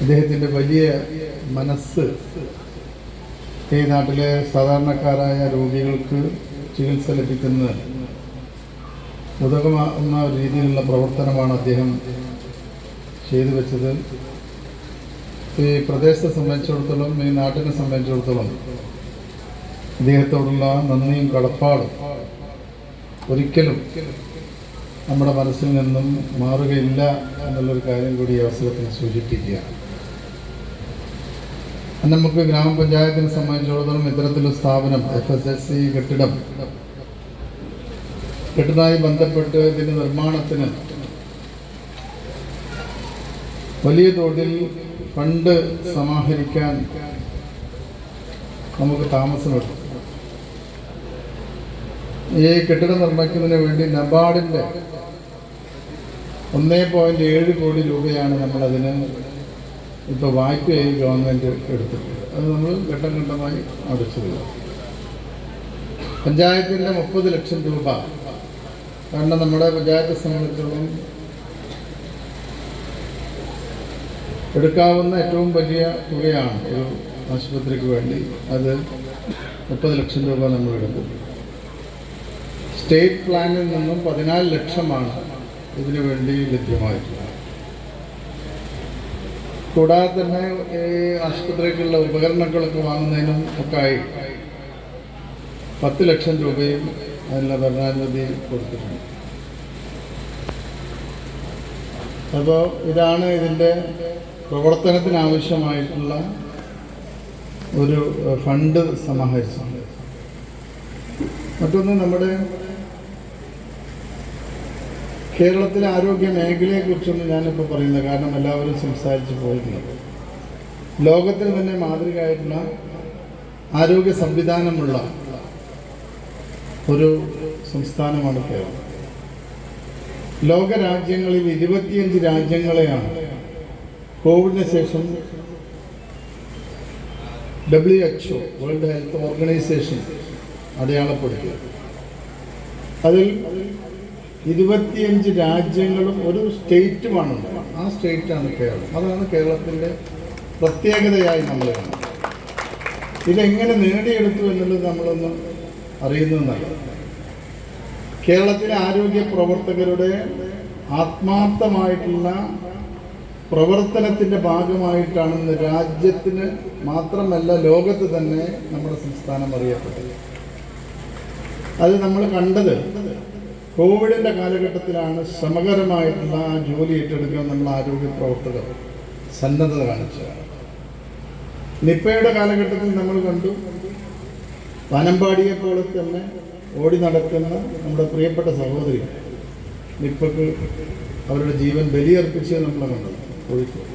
അദ്ദേഹത്തിന്റെ വലിയ മനസ്സ് ഈ നാട്ടിലെ സാധാരണക്കാരായ രോഗികൾക്ക് ചികിത്സ ലഭിക്കുന്ന ഉതകമാകുന്ന രീതിയിലുള്ള പ്രവർത്തനമാണ് അദ്ദേഹം ചെയ്തു വെച്ചത്. ഈ പ്രദേശത്തെ സംബന്ധിച്ചിടത്തോളം ഈ നാട്ടിനെ സംബന്ധിച്ചിടത്തോളം അദ്ദേഹത്തോടുള്ള നന്ദിയും കടപ്പാടും ഒരിക്കലും നമ്മുടെ മനസ്സിൽ നിന്നും മാറുകയില്ല എന്നുള്ളൊരു കാര്യം കൂടി ഈ അവസരത്തിൽ സൂചിപ്പിക്കുകയാണ്. നമുക്ക് ഗ്രാമപഞ്ചായത്തിനെ സംബന്ധിച്ചിടത്തോളം ഇത്തരത്തിലൊരു സ്ഥാപനം എഫ് എസ് എസ് സി കെട്ടിടം കെട്ടിടമായി ബന്ധപ്പെട്ട് ഇതിന്റെ നിർമ്മാണത്തിന് വലിയ തോതിൽ ഫണ്ട് സമാഹരിക്കാൻ നമുക്ക് താമസമെടുക്കും ഈ കെട്ടിടം നിർമ്മിക്കുന്നതിന് വേണ്ടി നബാർഡിന്റെ ഒന്നേ പോയിന്റ് ഏഴ് കോടി രൂപയാണ് നമ്മളതിന് ഇപ്പോൾ വായ്പയായി ഗവൺമെന്റ് എടുത്തിട്ടുണ്ട് അത് നമ്മൾ ഘട്ടം ഘട്ടമായി അടച്ചു തരും പഞ്ചായത്തിന്റെ മുപ്പത് ലക്ഷം രൂപ. കാരണം നമ്മുടെ പഞ്ചായത്ത് സംബന്ധിച്ചിടത്തോളം എടുക്കാവുന്ന ഏറ്റവും വലിയ തുകയാണ് ഒരു ആശുപത്രിക്ക് വേണ്ടി അത് മുപ്പത് ലക്ഷം രൂപ നമ്മൾ എടുക്കും. സ്റ്റേറ്റ് പ്ലാനിൽ നിന്നും പതിനാല് ലക്ഷമാണ് ഇതിനു വേണ്ടി ലഭ്യമായിട്ടുള്ളത്. കൂടാതെ തന്നെ ഈ ആശുപത്രിക്കുള്ള ഉപകരണങ്ങളൊക്കെ വാങ്ങുന്നതിനും ഒക്കെ ആയി പത്ത് ലക്ഷം രൂപയും അതിനുള്ള ഭരണാനുമതി കൊടുത്തിട്ടുണ്ട്. അപ്പോൾ ഇതാണ് ഇതിന്റെ പ്രവർത്തനത്തിനാവശ്യമായിട്ടുള്ള ഒരു ഫണ്ട് സമാഹരിച്ചത്. മറ്റൊന്ന് നമ്മുടെ കേരളത്തിലെ ആരോഗ്യ മേഖലയെക്കുറിച്ചൊന്നും ഞാനിപ്പോൾ പറയുന്നത് കാരണം എല്ലാവരും സംസാരിച്ച് പോയിട്ടുണ്ട് ലോകത്തിൽ തന്നെ മാതൃകയായിട്ടുള്ള ആരോഗ്യ സംവിധാനമുള്ള ഒരു സംസ്ഥാനമാണ് കേരളം. ലോക രാജ്യങ്ങളിൽ ഇരുപത്തിയഞ്ച് രാജ്യങ്ങളെയാണ് കോവിഡിന് ശേഷം W H O world health organisation അടയാളപ്പെടുത്തിയത്. അതിൽ ഇരുപത്തിയഞ്ച് രാജ്യങ്ങളും ഒരു സ്റ്റേറ്റുമാണുണ്ട് ആ സ്റ്റേറ്റാണ് കേരളം. അതാണ് കേരളത്തിന്റെ പ്രത്യേകതയായി നമ്മൾ കാണുന്നത്. ഇതെങ്ങനെ നേടിയെടുത്തു എന്നുള്ളത് നമ്മളൊന്നും അറിയുന്നതല്ല കേരളത്തിലെ ആരോഗ്യ പ്രവർത്തകരുടെ ആത്മാർത്ഥമായിട്ടുള്ള പ്രവർത്തനത്തിന്റെ ഭാഗമായിട്ടാണ് ഇന്ന് രാജ്യത്തിന് മാത്രമല്ല ലോകത്ത് തന്നെ നമ്മുടെ സംസ്ഥാനം അറിയപ്പെട്ടത്. അത് നമ്മൾ കണ്ടത് കോവിഡിന്റെ കാലഘട്ടത്തിലാണ് ശ്രമകരമായിട്ടുള്ള ആ ജോലി ഏറ്റെടുക്കാൻ നമ്മൾ ആരോഗ്യ പ്രവർത്തകർ സന്നദ്ധത കാണിച്ചത്. നിപ്പയുടെ കാലഘട്ടത്തിൽ നമ്മൾ കണ്ടു. വാനമ്പാടിയെ പോലെ തന്നെ ഓടി നടക്കുന്ന നമ്മുടെ പ്രിയപ്പെട്ട സഹോദരി നിപ്പക്ക് അവരുടെ ജീവൻ ബലിയർപ്പിച്ച് നമ്മൾ കണ്ടത് കോഴിക്കോട്.